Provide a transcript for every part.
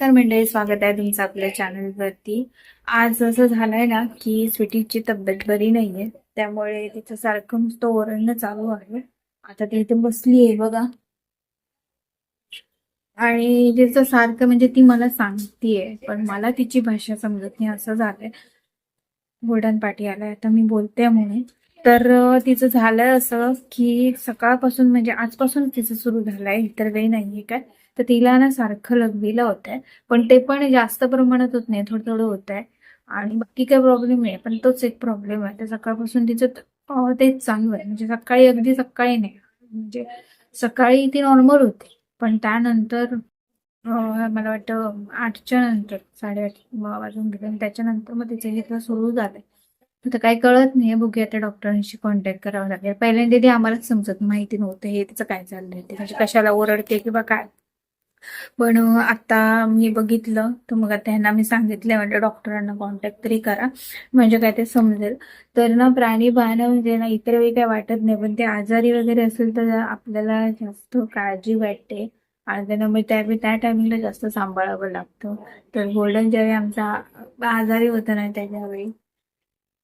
नमस्कार मंडळी स्वागत आहे तुमचं आपल्या चॅनलवरती आज असं झालंय ना की स्वीटीची तब्येत बरी नाहीये त्यामुळे तिचं सारखं नुसतं ओरडणं चालू आहे. आता ती इथे बसली आहे बघा. आणि तिचं सारखं म्हणजे ती मला सांगतीये पण मला तिची भाषा समजत नाही असं झालंय. गोल्डन पाठी आलाय आता मी बोलते म्हणून. तर तिचं झालंय असं की सकाळपासून म्हणजे आजपासून तिचं सुरू झालंय इतर वेळी नाहीये काय. तर तिला ना सारखं लघवीला होत आहे पण ते पण जास्त प्रमाणात होत नाही थोडं थोडं होत आहे आणि बाकी काही प्रॉब्लेम नाही पण तोच एक प्रॉब्लेम आहे. तर सकाळपासून तिचं तेच चालू आहे. म्हणजे सकाळी अगदी सकाळी नाही. म्हणजे सकाळी ती नॉर्मल होती. पण त्यानंतर मला वाटतं आठच्या नंतर साडेआठ वाजून गेले. आणि त्याच्यानंतर मग तिचं हे सुरू झालंय. तर काही कळत नाही. बघूया त्या डॉक्टरांशी कॉन्टॅक्ट करावं लागेल. पहिल्यांदा ते आम्हालाच समजत माहिती नव्हतं हे तिचं काय चाललंय. ते म्हणजे कशाला ओरडते किंवा काय? पण आता मी बघितलं तर मग त्यांना मी सांगितलं म्हणजे डॉक्टरांना कॉन्टॅक्ट तरी करा. म्हणजे काय ते समजेल. तर ना प्राणी पाहणं म्हणजे ना इतर वेळी काय वाटत नाही पण ते आजारी वगैरे असेल तर आपल्याला जास्त काळजी वाटते. आणि त्यांना मग त्या त्या टायमिंगला जास्त सांभाळावं लागतं. तर गोल्डन ज्यावेळी आमचा आजारी होता ना त्याच्यावेळी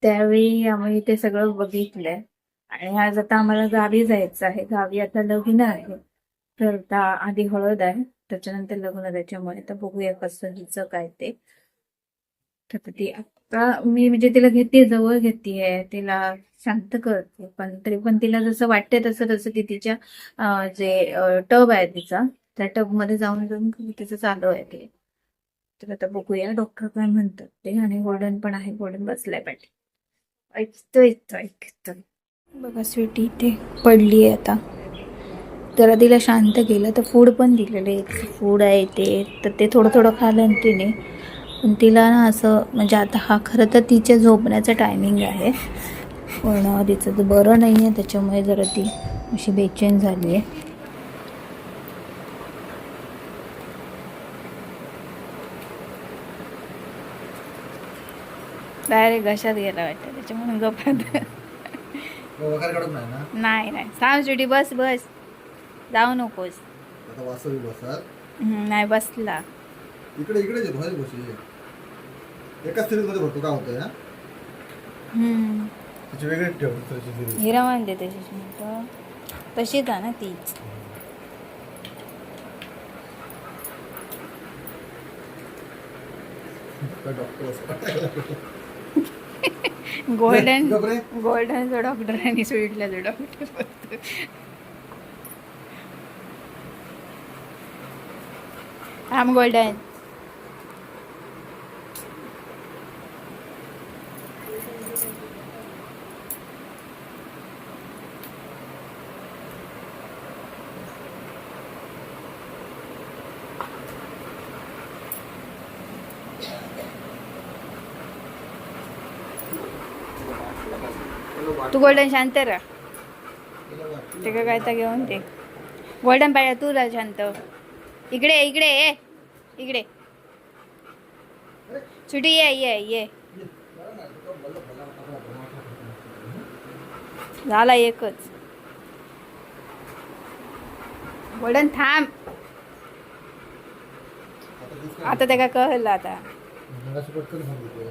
त्यावेळी आम्ही ते सगळं बघितलंय. आणि आज आता आम्हाला गावी जायचं आहे. गावी आता लग्न आहे. तर आता आधी हळद आहे. त्याच्यानंतर लग्न त्याच्यामुळे. तर बघूया कसं हिचं काय ते. तर ती आता मी म्हणजे तिला घेते जवळ घेते तिला शांत करते. पण तरी पण तिला जसं वाटते तसं तसं ती तिच्या जे टब आहे तिचा त्या टबमध्ये जाऊन जाऊन तिचं चालू आहे ते. तर आता बघूया डॉक्टर काय म्हणतात ते. आणि गोल्डन पण आहे. गोल्डन बसलाय पाठी. ऐकतो ऐकतो ऐकतो बघा स्वीटी इथे पडली आहे आता. जरा तिला शांत केलं तर फूड पण दिलेलं आहे. फूड आहे ते तर ते थोडं थोडं खाल्लं ना तिने. पण तिला ना असं म्हणजे आता हा खरं तर तिच्या झोपण्याचा टायमिंग आहे. पण तिचं तर बरं नाही आहे त्याच्यामुळे जरा ती अशी बेचैन झाली आहे. डायरेक्ट घशात गेला वाटतं त्याच्यामुळे गप्पात नाही ना? नाही सांग स्वीटी बस बस. जाऊ नकोस. आता वासवी बसत हम्म, नाही बसला. इकडे इकडे जे एकाच सिरीजमध्ये भरतो का होतं ना हम्म. त्याची वेगळी ठेव सिरीज हिरा म्हणते तशीच म्हणतो तशीच आहे ना तीच? डॉक्टर गोल्डन गबरे गोल्डन जो डॉक्टर आणि स्वीटला जो डॉक्टर आम गोल्डन. तू गोल्डन शांत राहा. ते काय तर घेऊन ते गोल्डन पाहिजे तू राहा शांत. इकडे इकडे ये इकडे. छुटी ये ये ये. झाला एकच. वडन थांब. आता ते का कळलं आता.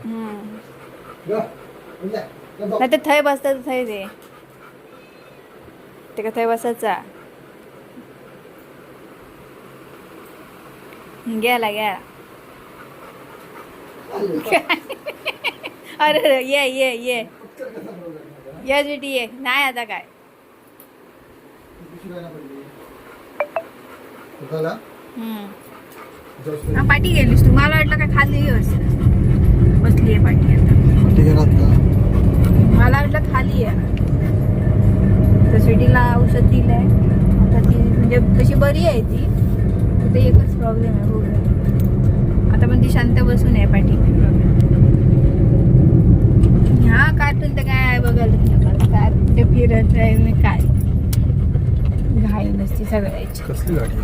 हम्म. नाही तर थंय बसतात थंय ते ते का थंय बसायचा. गेला गेला अरे अरे, ये ये ये. ये जुटी ये. नाही आता काय. पाठी गेलीस तू. मला वाटलं काय खाली बसली आहे पाठी आता. मला वाटलं खाली आहे. तर स्वीटीला औषध दिलंय. आता ती म्हणजे तशी बरी आहे ती. फक्त एकच प्रॉब्लेम आहे बघूया आता पण ती शांत बसून आहे पाठी. हा कार्टून तर काय आहे बघायला काय ते फिरत आहे आणि काय? घाई नसती सगळ्याची. कसली गाडी?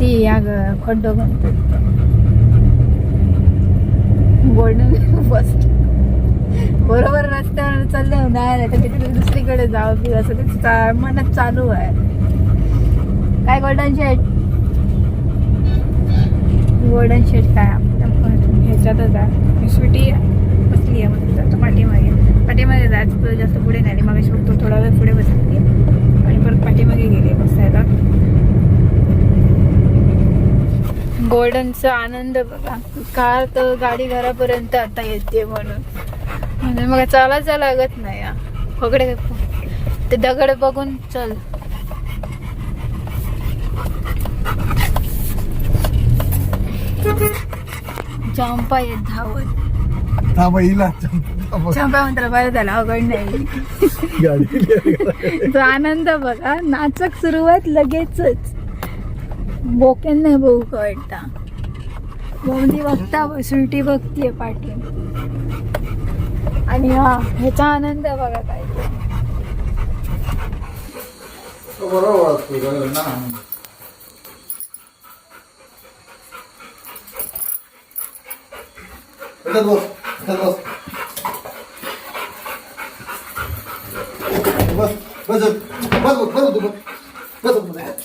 ती या ग खड्डो गोल्डन बस बरोबर रस्त्यावर चालले नाही तर तिथे दुसरीकडे जावं की असं ते चा- मनात चालू आहे. काय गोल्डन शेट गोल्डन शेट काय आपल्या ह्याच्यातच आहे. स्वीटी बसली आहे मग जातो पाठीमागे. पाठीमागे जायचं जास्त पुढे नाही. मग फक्त थोडा वेळ पुढे बसली. आणि परत पाठीमागे गेली बसायला. गोल्डनचा आनंद बघा. कार तर गाडी घरापर्यंत आता येते म्हणून. म्हणजे मग चालायचं लागत नाही. पकडे ते दगड बघून चल. चंपा येत धावत. चंपा म्हणतात बरं झालं अवघड नाही. तो आनंद बघा नाचक सुरुवात लगेचच. बोकेन नाही बघू कळता बघता सुलटी बघतीये पाठी. आणि हा ह्याचा आनंद बघा काय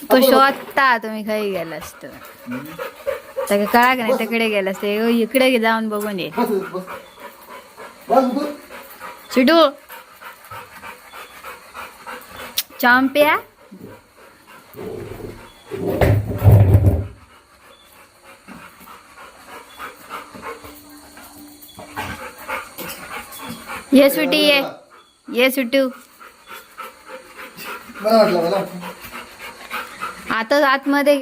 तो शोधता तुम्ही खाई गेला असतो? त्या कळा का नाही तिकडे गेला असतो? इकडे जाऊन बघून ये. చిడు చాంపియా ये सुटी ये. ये सुटू. आता आतमध्ये